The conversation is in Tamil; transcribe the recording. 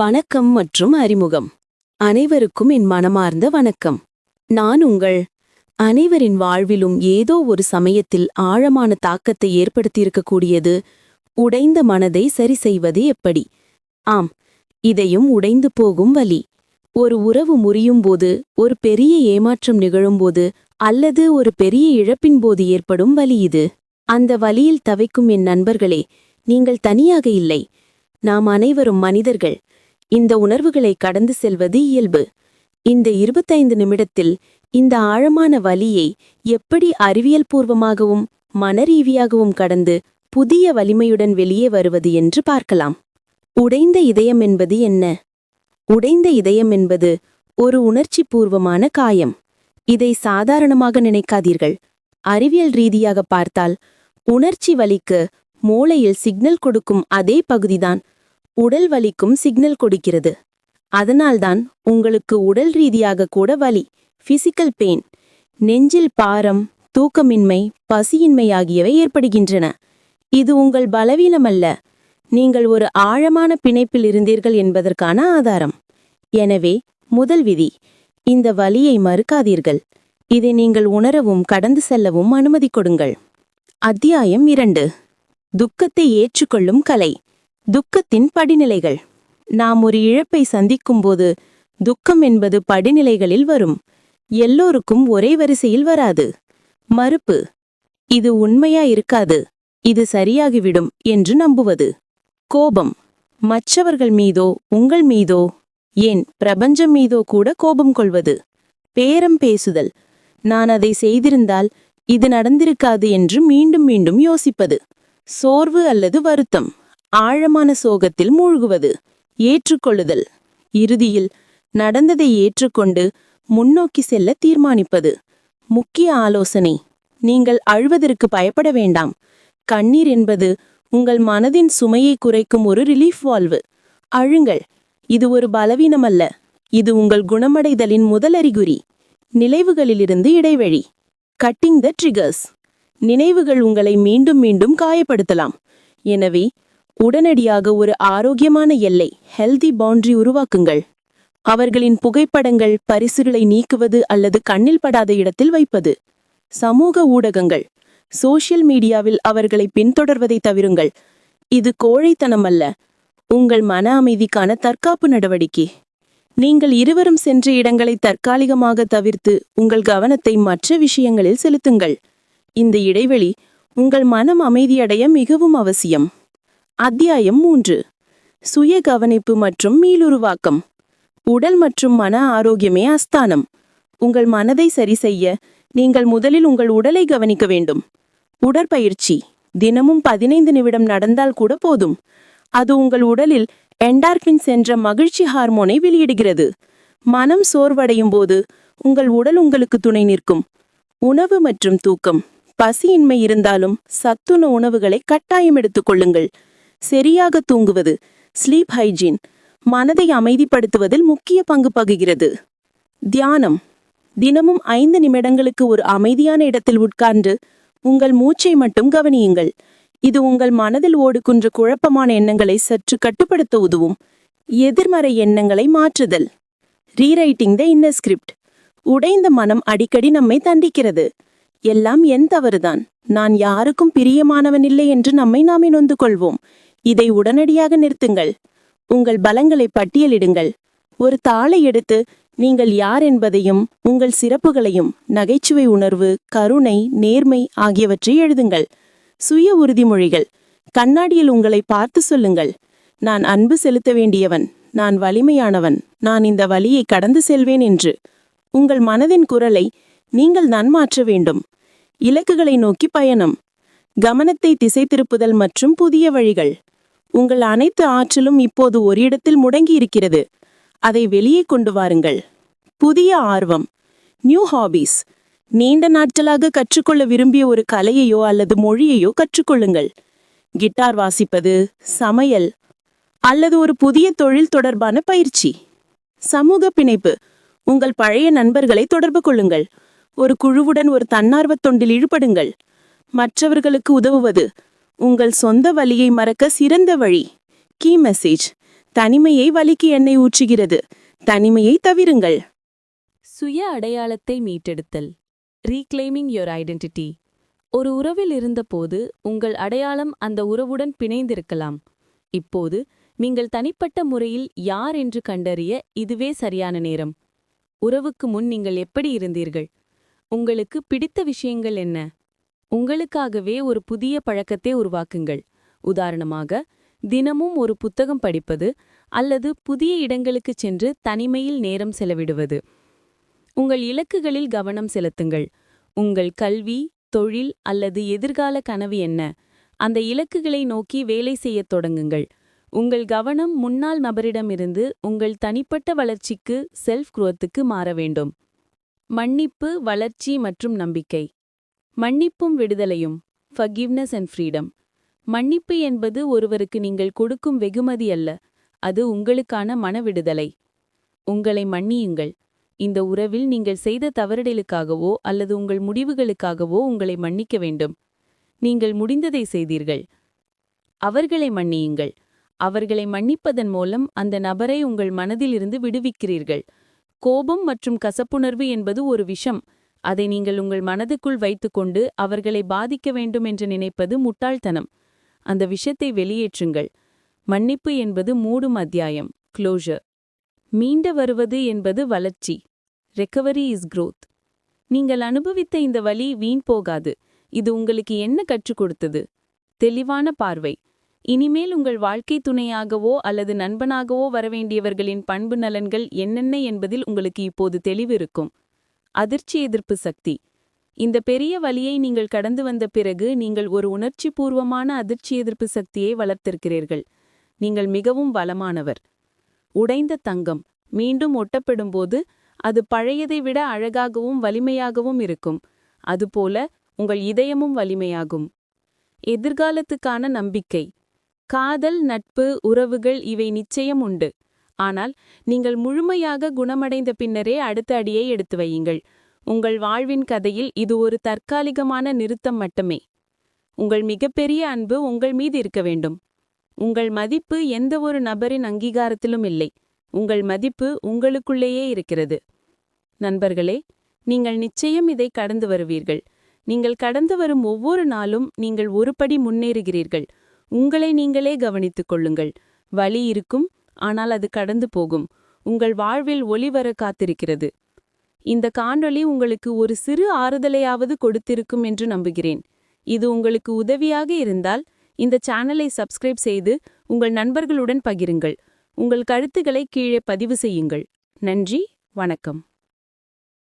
வணக்கம் மற்றும் அறிமுகம். அனைவருக்கும் என் மனமார்ந்த வணக்கம். நான் உங்கள் அனைவரின் வாழ்விலும் ஏதோ ஒரு சமயத்தில் ஆழமான தாக்கத்தை ஏற்படுத்தியிருக்கக்கூடியது. உடைந்த மனதை சரி செய்வது எப்படி? ஆம் இதையும் உடைந்து போகும் வலி ஒரு உறவு முறியும் போது ஒரு பெரிய ஏமாற்றம் நிகழும்போது அல்லது ஒரு பெரிய இழப்பின் போது ஏற்படும் வலி இது. அந்த வலியில் தவிக்கும் என் நண்பர்களே நீங்கள் தனியாக இல்லை. நாம் அனைவரும் மனிதர்கள். இந்த உணர்வுகளை கடந்து செல்வது இயல்பு. இந்த இருபத்தைந்து நிமிடத்தில் இந்த ஆழமான வலியை எப்படி அறிவியல் பூர்வமாகவும் மனரீதியாகவும் கடந்து புதிய வலிமையுடன் வெளியே வருவது என்று பார்க்கலாம். உடைந்த இதயம் என்பது என்ன? உடைந்த இதயம் என்பது ஒரு உணர்ச்சி பூர்வமான காயம். இதை சாதாரணமாக நினைக்காதீர்கள். அறிவியல் ரீதியாக பார்த்தால் உணர்ச்சி வலிக்கு மூளையில் சிக்னல் கொடுக்கும் அதே பகுதிதான் உடல் வலிக்கும் சிக்னல் கொடுக்கிறது. அதனால்தான் உங்களுக்கு உடல் ரீதியாக கூட வலி பிசிக்கல் பெயின் நெஞ்சில் பாரம் தூக்கமின்மை பசியின்மை ஆகியவை ஏற்படுகின்றன. இது உங்கள் பலவீனமல்ல. நீங்கள் ஒரு ஆழமான பிணைப்பில் இருந்தீர்கள் என்பதற்கான ஆதாரம். எனவே முதல் விதி இந்த வலியை மறுக்காதீர்கள். இதை நீங்கள் உணரவும் கடந்து செல்லவும் அனுமதி கொடுங்கள். அத்தியாயம் இரண்டு. துக்கத்தை ஏற்றுக்கொள்ளும் கலை. துக்கத்தின் படிநிலைகள். நாம் ஒரு இழப்பை சந்திக்கும்போது துக்கம் என்பது படிநிலைகளில் வரும். எல்லோருக்கும் ஒரே வரிசையில் வராது. மறுப்பு இது உண்மையா இருக்காது. இது சரியாகிவிடும் என்று நம்புவது. கோபம் மற்றவர்கள் மீதோ உங்கள் மீதோ? ஏன் பிரபஞ்சம் மீதோ கூட கோபம் கொள்வது? பேரம் பேசுதல் நான் அதை செய்திருந்தால் இது நடந்திருக்காது என்று மீண்டும் மீண்டும் யோசிப்பது. சோர்வு அல்லது வருத்தம். ஆழமான சோகத்தில் மூழ்குவது. ஏற்றுக்கொள்ளுதல். இறுதியில் நடந்ததை ஏற்றுக்கொண்டு முன்னோக்கி செல்ல தீர்மானிப்பது. முக்கிய ஆலோசனை. நீங்கள் அழுவதற்கு பயப்பட வேண்டாம். கண்ணீர் என்பது உங்கள் மனதின் சுமையை குறைக்கும் ஒரு ரிலீஃப் வால்வு அழுங்கள். இது ஒரு பலவீனமல்ல. இது உங்கள் குணமடைதலின் முதல் அறிகுறி. நினைவுகளிலிருந்து இடைவெளி. கட்டிங் த ட்ரிகர்ஸ் நினைவுகள் உங்களை மீண்டும் மீண்டும் காயப்படுத்தலாம். எனவே உடனடியாக ஒரு ஆரோக்கியமான எல்லை ஹெல்தி பவுண்டரி உருவாக்குங்கள். அவர்களின் புகைப்படங்கள் பரிசுகளை நீக்குவது அல்லது கண்ணில் படாத இடத்தில் வைப்பது. சமூக ஊடகங்கள் சோஷியல் மீடியாவில் அவர்களை பின்தொடர்வதை தவிருங்கள். இது கோழைத்தனம் அல்ல. உங்கள் மன அமைதிக்கான தற்காப்பு நடவடிக்கை. நீங்கள் இருவரும் சென்ற இடங்களை தற்காலிகமாக தவிர்த்து உங்கள் கவனத்தை மற்ற விஷயங்களில் செலுத்துங்கள். இந்த இடைவெளி உங்கள் மனம் அமைதியடைய மிகவும் அவசியம். அத்தியாயம் மூன்று. சுய கவனிப்பு மற்றும் மீளுருவாக்கம். உடல் மற்றும் மன ஆரோக்கியமே அஸ்தானம். உங்கள் மனதை சரி செய்ய நீங்கள் முதலில் உங்கள் உடலை கவனிக்க வேண்டும். உடற்பயிற்சி. தினமும் பதினைந்து நிமிடம் நடந்தால் கூட போதும். அது உங்கள் உடலில் என்டார்பின்ஸ் என்ற மகிழ்ச்சி ஹார்மோனை வெளியிடுகிறது. மனம் சோர்வடையும் போது உங்கள் உடல் உங்களுக்கு துணை நிற்கும். உணவு மற்றும் தூக்கம். பசியின்மை இருந்தாலும் சத்துண உணவுகளை கட்டாயம் எடுத்துக் கொள்ளுங்கள். சரியாக தூங்குவது. ஸ்லீப் ஹைஜீன் மனதை அமைதிப்படுத்துவதில் முக்கிய பங்கு பகுகிறது. தியானம். தினமும் ஐந்து நிமிடங்களுக்கு ஒரு அமைதியான இடத்தில் உட்கார்ந்து உங்கள் மூச்சை மட்டும் கவனியுங்கள். இது உங்கள் மனதில் ஓடுகின்ற குழப்பமான எண்ணங்களை சற்று கட்டுப்படுத்த உதவும். எதிர்மறை எண்ணங்களை மாற்றுதல். ரீரைட்டிங் த இன்னர் ஸ்கிரிப்ட் உடைந்த மனம் அடிக்கடி நம்மை தண்டிக்கிறது. எல்லாம் என் தவறுதான். நான் யாருக்கும் பிரியமானவன் இல்லை என்று நம்மை நாமே நொந்து கொள்வோம். இதை உடனடியாக நிறுத்துங்கள். உங்கள் பலங்களை பட்டியலிடுங்கள். ஒரு தாளை எடுத்து நீங்கள் யார் என்பதையும் உங்கள் சிறப்புகளையும் நகைச்சுவை உணர்வு கருணை நேர்மை ஆகியவற்றை எழுதுங்கள். சுய உறுதிமொழிகள். கண்ணாடியில் உங்களை பார்த்து சொல்லுங்கள். நான் அன்பு செலுத்த வேண்டியவன். நான் வலிமையானவன். நான் இந்த வழியை கடந்து செல்வேன் என்று. உங்கள் மனதின் குரலை நீங்கள் நன்மாற்ற வேண்டும். இலக்குகளை நோக்கி பயணம். கவனத்தை திசை திருப்புதல் மற்றும் புதிய வழிகள். உங்கள் அனைத்து ஆற்றலும் இப்போது ஒரு இடத்தில் முடங்கி இருக்கிறது அதை வெளியே கொண்டு வாருங்கள். புதிய ஆர்வம். New hobbies. நீண்ட நாட்களாக கற்றுக்கொள்ள விரும்பிய ஒரு கலையையோ அல்லது மொழியையோ கற்றுக்கொள்ளுங்கள். கிட்டார் வாசிப்பது சமையல் அல்லது ஒரு புதிய தொழில் தொடர்பான பயிற்சி. சமூக பிணைப்பு. உங்கள் பழைய நண்பர்களை தொடர்பு கொள்ளுங்கள். ஒரு குழுவுடன் ஒரு தன்னார்வத் தொண்டில் ஈடுபடுங்கள். மற்றவர்களுக்கு உதவுவது உங்கள் சொந்த வழியை மறக்க சிறந்த வழி. Key message. தனிமையை வலிக்கு எண்ணெய் ஊற்றுகிறது. தனிமையை தவிருங்கள். சுய அடையாளத்தை மீட்டெடுத்தல். ரீக்ளைமிங் யோர் ஐடென்டிட்டி ஒரு உறவில் இருந்தபோது உங்கள் அடையாளம் அந்த உறவுடன் பிணைந்திருக்கலாம். இப்போது நீங்கள் தனிப்பட்ட முறையில் யார் என்று கண்டறிய இதுவே சரியான நேரம். உறவுக்கு முன் நீங்கள் எப்படி இருந்தீர்கள்? உங்களுக்கு பிடித்த விஷயங்கள் என்ன? உங்களுக்காகவே ஒரு புதிய பழக்கத்தை உருவாக்குங்கள். உதாரணமாக தினமும் ஒரு புத்தகம் படிப்பது அல்லது புதிய இடங்களுக்குச் சென்று தனிமையில் நேரம் செலவிடுவது. உங்கள் இலக்குகளில் கவனம் செலுத்துங்கள். உங்கள் கல்வி தொழில் அல்லது எதிர்கால கனவு என்ன? அந்த இலக்குகளை நோக்கி வேலை செய்யத் தொடங்குங்கள். உங்கள் கவனம் முன்னாள் நபரிடமிருந்து உங்கள் தனிப்பட்ட வளர்ச்சிக்கு செல்ஃப் குரோத்துக்கு மாற வேண்டும். மன்னிப்பு வளர்ச்சி மற்றும் நம்பிக்கை. மன்னிப்பும் விடுதலையும் ஃபர்கிவ்னஸ் அண்ட் ஃப்ரீடம் மன்னிப்பு என்பது ஒருவருக்கு நீங்கள் கொடுக்கும் வெகுமதி அல்ல அது உங்களுக்கான மன விடுதலை. உங்களை மன்னியுங்கள். இந்த உறவில் நீங்கள் செய்த தவறுடலுக்காகவோ அல்லது உங்கள் முடிவுகளுக்காகவோ உங்களை மன்னிக்க வேண்டும். நீங்கள் முடிந்ததை செய்தீர்கள். அவர்களை மன்னியுங்கள். அவர்களை மன்னிப்பதன் மூலம் அந்த நபரை உங்கள் மனதிலிருந்து விடுவிக்கிறீர்கள். கோபம் மற்றும் கசப்புணர்வு என்பது ஒரு விஷம். அதை நீங்கள் உங்கள் மனதுக்குள் வைத்துக்கொண்டு அவர்களை பாதிக்க வேண்டும் என்று நினைப்பது முட்டாள்தனம். அந்த விஷத்தை வெளியேற்றுங்கள். மன்னிப்பு என்பது மூடும் அத்தியாயம். க்ளோஷர் மீண்ட வருவது என்பது வளர்ச்சி. ரெக்கவரி இஸ் க்ரோத் நீங்கள் அனுபவித்த இந்த வழி வீண் போகாது. இது உங்களுக்கு என்ன கற்றுக் கொடுத்தது? தெளிவான பார்வை. இனிமேல் உங்கள் வாழ்க்கை துணையாகவோ அல்லது நண்பனாகவோ வரவேண்டியவர்களின் பண்பு நலன்கள் என்னென்ன என்பதில் உங்களுக்கு இப்போது தெளிவு இருக்கும். அதிர்ச்சி எதிர்ப்பு சக்தி. இந்த பெரிய வலியை நீங்கள் கடந்து வந்த பிறகு நீங்கள் ஒரு உணர்ச்சிபூர்வமான அதிர்ச்சி எதிர்ப்பு சக்தியை வளர்த்திருக்கிறீர்கள். நீங்கள் மிகவும் வளமானவர். உடைந்த தங்கம். மீண்டும் ஒட்டப்படும்போது அது பழையதை விட அழகாகவும் வலிமையாகவும் இருக்கும். அதுபோல உங்கள் இதயமும் வலிமையாகும். எதிர்காலத்துக்கான நம்பிக்கை. காதல் நட்பு உறவுகள் இவை நிச்சயம் உண்டு. ஆனால் நீங்கள் முழுமையாக குணமடைந்த பின்னரே அடுத்த அடியை எடுத்து வையுங்கள். உங்கள் வாழ்வின் கதையில் இது ஒரு தற்காலிகமான நிறுத்தம் மட்டுமே. உங்கள் மிகப்பெரிய அன்பு உங்கள் மீது இருக்க வேண்டும். உங்கள் மதிப்பு எந்த ஒரு நபரின் அங்கீகாரத்திலும் இல்லை. உங்கள் மதிப்பு உங்களுக்குள்ளேயே இருக்கிறது. நண்பர்களே நீங்கள் நிச்சயம் இதை கடந்து வருவீர்கள். நீங்கள் கடந்து வரும் ஒவ்வொரு நாளும் நீங்கள் ஒருபடி முன்னேறுகிறீர்கள். உங்களை நீங்களே கவனித்துக் கொள்ளுங்கள். வழி இருக்கும் ஆனால் அது கடந்து போகும். உங்கள் வாழ்வில் ஒளிவர காத்திருக்கிறது. இந்த காணொளி உங்களுக்கு ஒரு சிறு ஆறுதலையாவது கொடுத்திருக்கும் என்று நம்புகிறேன். இது உங்களுக்கு உதவியாக இருந்தால் இந்த சேனலை சப்ஸ்கிரைப் செய்து உங்கள் நண்பர்களுடன் பகிருங்கள். உங்கள் கருத்துக்களை கீழே பதிவு செய்யுங்கள். நன்றி வணக்கம்.